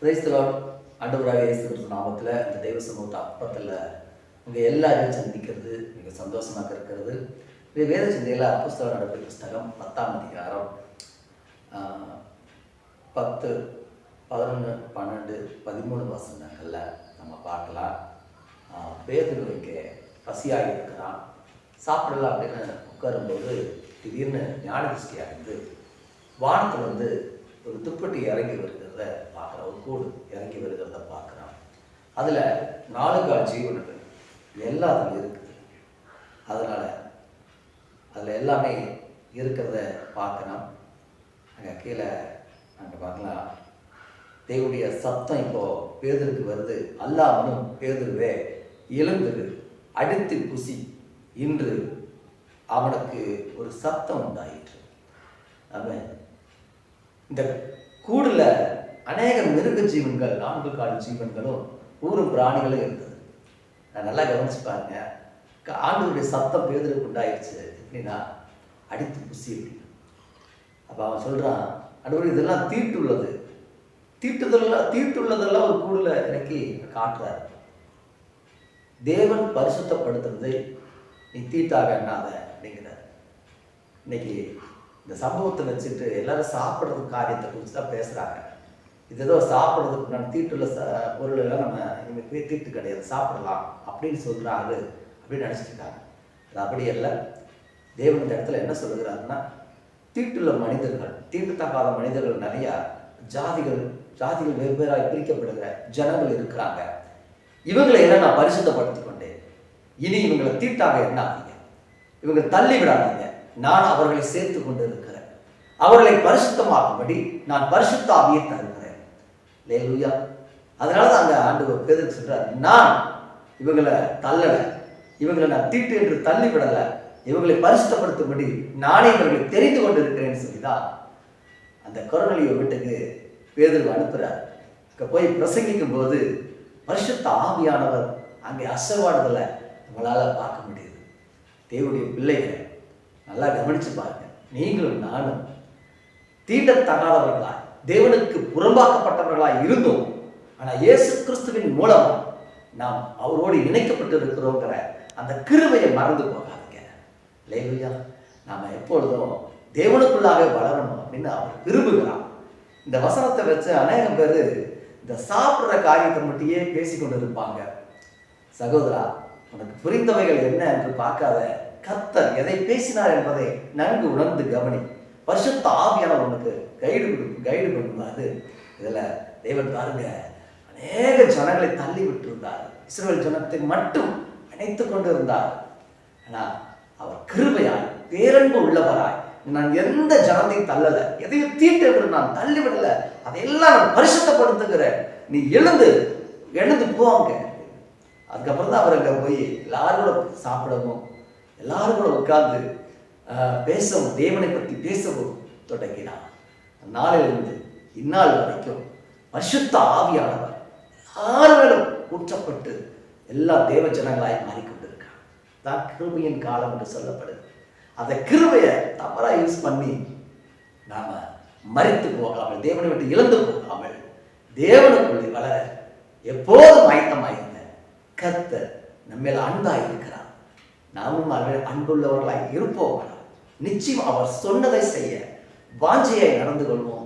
கிரைஸ்தவர் ஆண்டவராக இயேசு நாமத்தில் இந்த தெய்வ சமூகத்தை அப்பத்தில் உங்கள் எல்லாரையும் சந்திக்கிறது மிக சந்தோஷமாக இருக்கிறது. இது வேத சிந்தையில் அப்பஸ்தல நடப்பு புஸ்தகம் பத்தாம் அதிகாரம் பத்து பதினொன்று பன்னெண்டு பதிமூணு வசனங்களில் நம்ம பார்க்கலாம். ஆஹ், பசியாக இருக்கிறான். சாப்பிடலாம் அப்படின்னு உட்காரும்போது திடீர்னு ஞான திருஷ்டி அடைந்து வானத்தில் வந்து ஒரு துப்பட்டி இறங்கி இருக்கிறத பார்க்குற ஒரு கூடு இறங்கி வருகிறத பார்க்குறான். அதில் நாலு கால் ஜீவன்கள் எல்லாம் அதில் இருக்குது அதனால் அதில் எல்லாமே இருக்கிறத பார்க்குறான். அங்கே கீழே அங்கே பார்க்கலாம். தேவனுடைய சத்தம் இப்போ பேதருக்கு வருது. அல்லாமலும் பேதருவே எழுந்திரு அடித்து குசி. இன்று அவனுக்கு ஒரு சத்தம் உண்டாயிற்று. அவன் இந்த கூடில் அநேக மிருக ஜீவன்கள் நான்கு கால் ஜீவன்களும் ஊரும் பிராணிகளும் இருந்தது. நான் நல்லா கவனிச்சு பாருங்க. ஆண்டுடைய சத்தம் பேதலுக்கு உண்டாயிடுச்சு எப்படின்னா அடித்து புசி அப்படின்னு. அப்போ அவன் சொல்கிறான் ஆண்டவர் இதெல்லாம் தீட்டுள்ளது. தீட்டுதெல்லாம் தீட்டுள்ளதெல்லாம் ஒரு கூடுல இறக்கி காட்டுறாரு. தேவன் பரிசுத்தப்படுத்துறது நீ தீட்டாக எண்ணாத அப்படிங்கிறார். இன்னைக்கு இந்த சம்பவத்தை வச்சுட்டு எல்லாரும் சாப்பிட்றது காரியத்தை குறித்து தான் பேசுகிறாங்க இது ஏதோ சாப்பிட்றதுக்கு நான் தீட்டுள்ள ச பொருள் எல்லாம் நம்ம இனிமேல் தீட்டு கிடையாது சாப்பிடலாம் அப்படின்னு சொல்கிறாரு அப்படின்னு நினச்சிட்டு இருக்காங்க அது அப்படி இல்லை தேவன் இந்த இடத்துல என்ன சொல்லுகிறாருன்னா தீட்டுள்ள மனிதர்கள் தீட்டுத்தக்காத மனிதர்கள் நிறையா ஜாதிகள் ஜாதிகள் வெவ்வேறாக பிரிக்கப்படுகிற ஜனங்கள் இருக்கிறாங்க. இவங்களை என்ன நான் பரிசுத்தப்படுத்தி கொண்டேன்? இனி இவங்களை தீட்டாக எண்ணாதீங்க. இவங்க தள்ளி விடாதீங்க நான் அவர்களை சேர்த்து கொண்டு இருக்கிறேன் அவர்களை பரிசுத்தமாக்கும்படி நான் பரிசுத்த ஆவியை தருகிறேன். லேலுயா அதனால தான் அங்கே ஆண்டவர் பேதருக்கு சொல்றார் நான் இவங்களை தள்ளலை இவங்களை நான் தீட்டு என்று தள்ளி விடலை இவங்களை பரிசுத்தப்படுத்தும்படி நானே இவர்களை தெரிந்து கொண்டு இருக்கிறேன்னு சொல்லிதான் அந்த கொரோனலிய வீட்டுக்கு பேதர் அனுப்புகிறார் அங்கே போய் பிரசங்கிக்கும் போது பரிசுத்த ஆவியானவர் அங்கே அசைவாடுதலை நம்மளால் பார்க்க முடியுது. தேவனுடைய பிள்ளைகளை நல்லா கவனிச்சு பாருங்க. நீங்களும் நானும் தீண்டத்தகாதவர்களாக தேவனுக்கு புறம்பாக்கப்பட்டவர்களாக இருந்தோம். ஆனால் இயேசு கிறிஸ்துவின் மூலம் நாம் அவரோடு இணைக்கப்பட்டு இருக்கிறோங்கிற அந்த கிருபையை மறந்து போகாதீங்க. இல்லையா நாம் எப்பொழுதும் தேவனுக்குள்ளாக வளரணும் அப்படின்னு அவர் விரும்புகிறார். இந்த வசனத்தை வச்சு அநேகம் பேர் இந்த சாப்பிட்ற காரியத்தை மட்டுமே பேசிக்கொண்டு இருப்பாங்க சகோதரா உனக்கு புரிந்தவைகள் என்ன என்று பார்க்காத கர்த்தர் எதை பேசினார் என்பதை நன்கு உணர்ந்து கவனி. பரிசுத்த ஆவியான உனக்கு கைடு கைடு பண்ணுவாரு இதில் தேவன் பாருங்க அநேக ஜனங்களை தள்ளி விட்டு இருந்தார் ஜனத்தை மட்டும் அணைத்து கொண்டு இருந்தார் ஆனால் அவர் கிருபையாய் பேரன்பு உள்ளவராய் நான் எந்த ஜனத்தையும் தள்ளலை எதையும் தீட்டு நான் தள்ளி விடல அதையெல்லாம் நான் பரிசுத்தப்படுத்துகிறேன். நீ எழுந்து எழுந்து போவாங்க அதுக்கப்புறம் தான் அவர் அங்கே போய் எல்லாரும் கூட சாப்பிடவும் எல்லாரும் கூட உட்காந்து பேசவும் தேவனை பற்றி பேசவும் தொடங்கினார் நாளிலிருந்து இந்நாள் வரைக்கும் பரிசுத்த ஆவியானவர் யாரும் ஊற்றப்பட்டு எல்லா தேவ ஜனங்களாய் மாறிக்கொண்டிருக்கார் தான் கிருபையின் காலம் என்று சொல்லப்படுது. அந்த கிருபையை தவறாக யூஸ் பண்ணி நாம மறித்து போகாமல் தேவனை விட்டு இழந்து போகாமல் தேவனுக்குள்ளே வளர எப்போதும் ஆயத்தமாயிருந்த கர்த்தர் நம்மள அன்பாக இருக்கிறார் நாமும் அவர் அன்புள்ளவர்களாய் இருப்போம் நிச்சயம் அவர் சொன்னதை செய்ய வாஞ்சையை நடந்து கொள்வோம்.